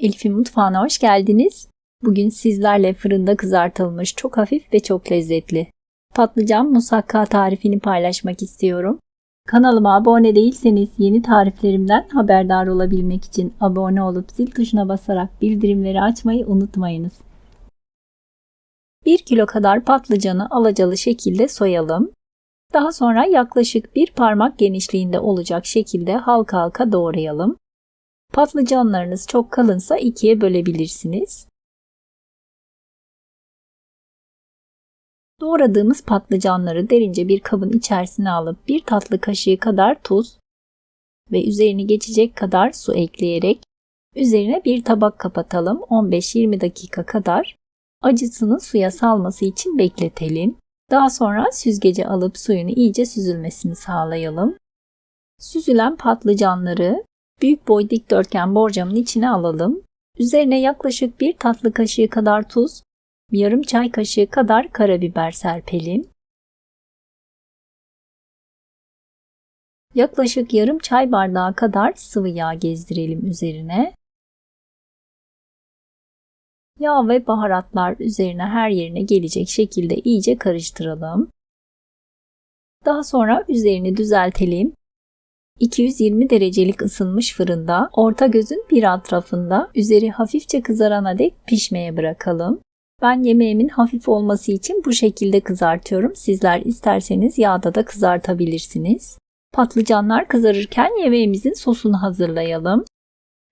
Elif'in mutfağına hoş geldiniz. Bugün sizlerle fırında kızartılmış çok hafif ve çok lezzetli patlıcan musakka tarifini paylaşmak istiyorum. Kanalıma abone değilseniz yeni tariflerimden haberdar olabilmek için abone olup zil tuşuna basarak bildirimleri açmayı unutmayınız. 1 kilo kadar patlıcanı alacalı şekilde soyalım. Daha sonra yaklaşık bir parmak genişliğinde olacak şekilde halka halka doğrayalım. Patlıcanlarınız çok kalınsa ikiye bölebilirsiniz. Doğradığımız patlıcanları derince bir kabın içerisine alıp bir tatlı kaşığı kadar tuz ve üzerini geçecek kadar su ekleyerek üzerine bir tabak kapatalım 15-20 dakika kadar acısını suya salması için bekletelim. Daha sonra süzgece alıp suyunu iyice süzülmesini sağlayalım. Süzülen patlıcanları büyük boy dikdörtgen borcamın içine alalım. Üzerine yaklaşık bir tatlı kaşığı kadar tuz yarım çay kaşığı kadar karabiber serpelim. Yaklaşık yarım çay bardağı kadar sıvı yağ gezdirelim üzerine. Yağ ve baharatlar üzerine her yerine gelecek şekilde iyice karıştıralım. Daha sonra üzerini düzeltelim. 220 derecelik ısınmış fırında orta gözün bir alt tarafında üzeri hafifçe kızarana dek pişmeye bırakalım. Ben yemeğimin hafif olması için bu şekilde kızartıyorum. Sizler isterseniz yağda da kızartabilirsiniz. Patlıcanlar kızarırken yemeğimizin sosunu hazırlayalım.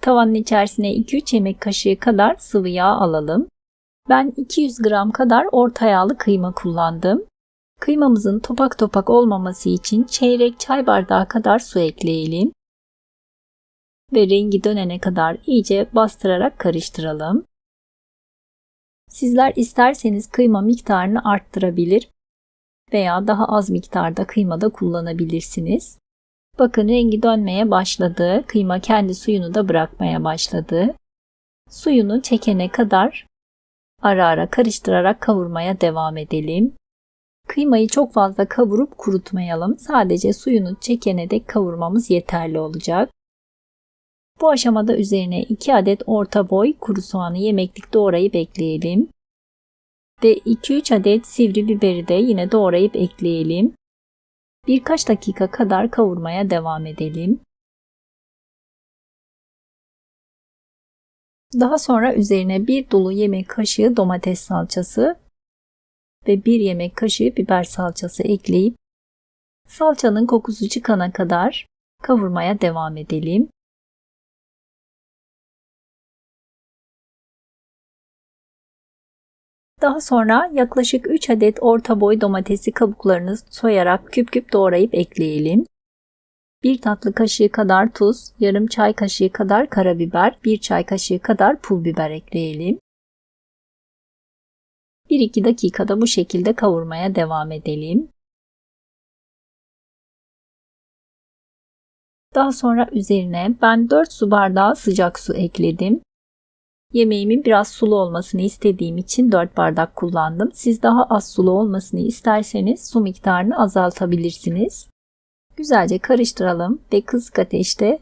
Tavanın içerisine 2-3 yemek kaşığı kadar sıvı yağ alalım. Ben 200 gram kadar orta yağlı kıyma kullandım. Kıymamızın topak topak olmaması için çeyrek çay bardağı kadar su ekleyelim. Ve rengi dönene kadar iyice bastırarak karıştıralım. Sizler isterseniz kıyma miktarını arttırabilir veya daha az miktarda kıyma da kullanabilirsiniz. Bakın rengi dönmeye başladı. Kıyma kendi suyunu da bırakmaya başladı. Suyunu çekene kadar ara ara karıştırarak kavurmaya devam edelim. Kıymayı çok fazla kavurup kurutmayalım. Sadece suyunu çekene dek kavurmamız yeterli olacak. Bu aşamada üzerine 2 adet orta boy kuru soğanı yemeklik doğrayıp ekleyelim. Ve 2-3 adet sivri biberi de yine doğrayıp ekleyelim. Birkaç dakika kadar kavurmaya devam edelim. Daha sonra üzerine bir dolu yemek kaşığı domates salçası ve bir yemek kaşığı biber salçası ekleyip salçanın kokusu çıkana kadar kavurmaya devam edelim. Daha sonra yaklaşık 3 adet orta boy domatesi kabuklarını soyarak küp küp doğrayıp ekleyelim. 1 tatlı kaşığı kadar tuz, yarım çay kaşığı kadar karabiber, 1 çay kaşığı kadar pul biber ekleyelim. 1-2 dakikada bu şekilde kavurmaya devam edelim. Daha sonra üzerine ben 4 su bardağı sıcak su ekledim. Yemeğimin biraz sulu olmasını istediğim için 4 bardak kullandım. Siz daha az sulu olmasını isterseniz su miktarını azaltabilirsiniz. Güzelce karıştıralım ve kısık ateşte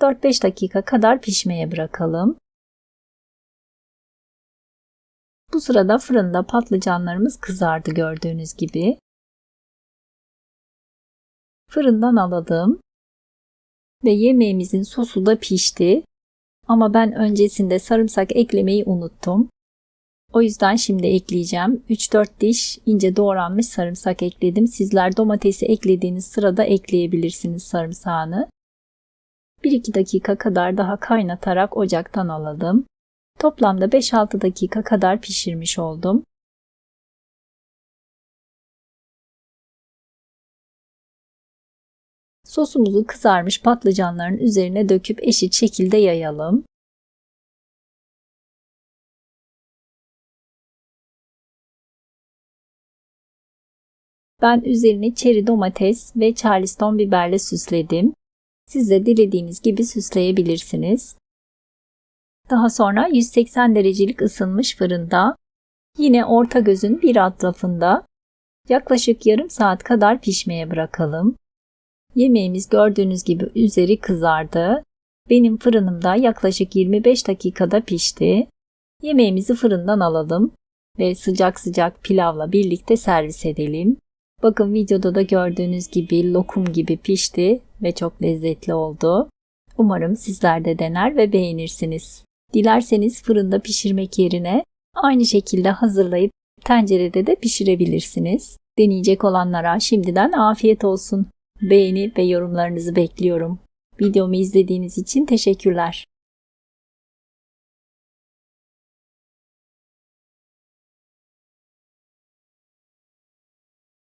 4-5 dakika kadar pişmeye bırakalım. Bu sırada fırında patlıcanlarımız kızardı gördüğünüz gibi. Fırından alalım ve yemeğimizin sosu da pişti. Ama ben öncesinde sarımsak eklemeyi unuttum. O yüzden şimdi ekleyeceğim. 3-4 diş ince doğranmış sarımsak ekledim. Sizler domatesi eklediğiniz sırada ekleyebilirsiniz sarımsağını. 1-2 dakika kadar daha kaynatarak ocaktan alalım. Toplamda 5-6 dakika kadar pişirmiş oldum. Sosumuzu kızarmış patlıcanların üzerine döküp eşit şekilde yayalım. Ben üzerini çeri domates ve charleston biberle süsledim. Siz de dilediğiniz gibi süsleyebilirsiniz. Daha sonra 180 derecelik ısınmış fırında yine orta gözün bir alt rafında yaklaşık yarım saat kadar pişmeye bırakalım. Yemeğimiz gördüğünüz gibi üzeri kızardı. Benim fırınımda yaklaşık 25 dakikada pişti. Yemeğimizi fırından alalım ve sıcak sıcak pilavla birlikte servis edelim. Bakın videoda da gördüğünüz gibi lokum gibi pişti ve çok lezzetli oldu. Umarım sizler de dener ve beğenirsiniz. Dilerseniz fırında pişirmek yerine aynı şekilde hazırlayıp tencerede de pişirebilirsiniz. Deneyecek olanlara şimdiden afiyet olsun. Beğeni ve yorumlarınızı bekliyorum. Videomu izlediğiniz için teşekkürler.